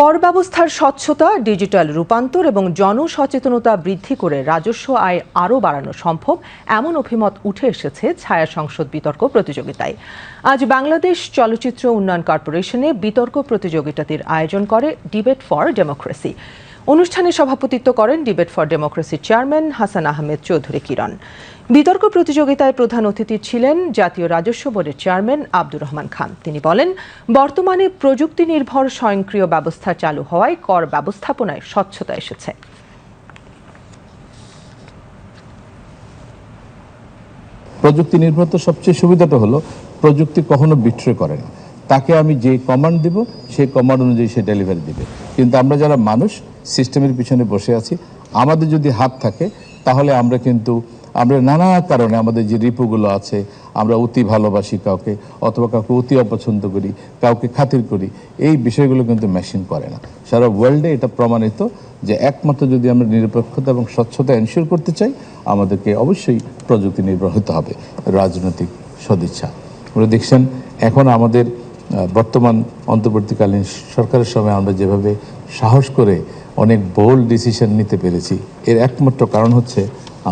কর ব্যবস্থার স্বচ্ছতা, ডিজিটাল রূপান্তর এবং জনসচেতনতা বৃদ্ধি করে রাজস্ব আয় আরও বাড়ানো সম্ভব, এমন অভিমত উঠে এসেছে ছায়া সংসদ বিতর্ক প্রতিযোগিতায়। আজ বাংলাদেশ চলচ্চিত্র উন্নয়ন কর্পোরেশনে বিতর্ক প্রতিযোগিতাটির আয়োজন করে ডিবেট ফর ডেমোক্রেসি অনুষ্ঠানে সভাপতিত্ব করেন ডিবেট ফর ডেমোক্রেসির চেয়ারম্যান হাসান আহমেদ চৌধুরী কিরণ। বিতর্ক প্রতিযোগিতায় প্রধান অতিথি ছিলেন জাতীয় রাজস্ব বোর্ডের চেয়ারম্যান আব্দুর রহমান খান। তিনি বলেন, বর্তমানে প্রযুক্তি নির্ভর স্বয়ংক্রিয় ব্যবস্থা চালু হওয়ায় কর ব্যবস্থাপনায় স্বচ্ছতা এসেছে। প্রযুক্তি নির্ভর তো সবচেয়ে সুবিধাটা হলো, প্রযুক্তি কখনো বিট্রে করে না। তাকে আমি যে কমান্ড দিব, সেই কমান্ড অনুযায়ী সে ডেলিভারি দিবে। কিন্তু আমরা যারা মানুষ সিস্টেমের পিছনে বসে আছি। আমাদের যদি হাত থাকে, তাহলে আমরা কিন্তু, আমরা নানা কারণে আমাদের যে রিপুগুলো আছে, আমরা অতি ভালোবাসি কাউকে, অথবা কাউকে অতি অপছন্দ করি, কাউকে খাতির করি, এই বিষয়গুলো কিন্তু মেশিন করে না। সারা ওয়ার্ল্ডে এটা প্রমাণিত যে একমাত্র যদি আমরা নিরপেক্ষতা এবং স্বচ্ছতা এনশিওর করতে চাই, আমাদেরকে অবশ্যই প্রযুক্তি নির্ভর হতে হবে। রাজনৈতিক সদিচ্ছা। আমরা দেখছেন, এখন আমাদের বর্তমান অন্তর্বর্তীকালীন সরকারের সময় আমরা যেভাবে সাহস করে অনেক বোল্ড ডিসিশন নিতে পেরেছি, এর একমাত্র কারণ হচ্ছে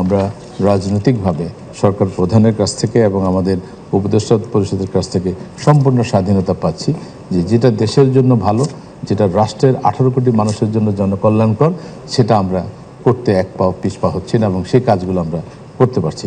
আমরা রাজনৈতিকভাবে সরকার প্রধানের কাছ থেকে এবং আমাদের উপদেষ্টা পরিষদের কাছ থেকে সম্পূর্ণ স্বাধীনতা পাচ্ছি যে যেটা দেশের জন্য ভালো, যেটা রাষ্ট্রের আঠারো কোটি মানুষের জন্য জনকল্যাণকর, সেটা আমরা করতে এক পাও, পিছ পা হচ্ছি না এবং সেই কাজগুলো আমরা করতে পারছি।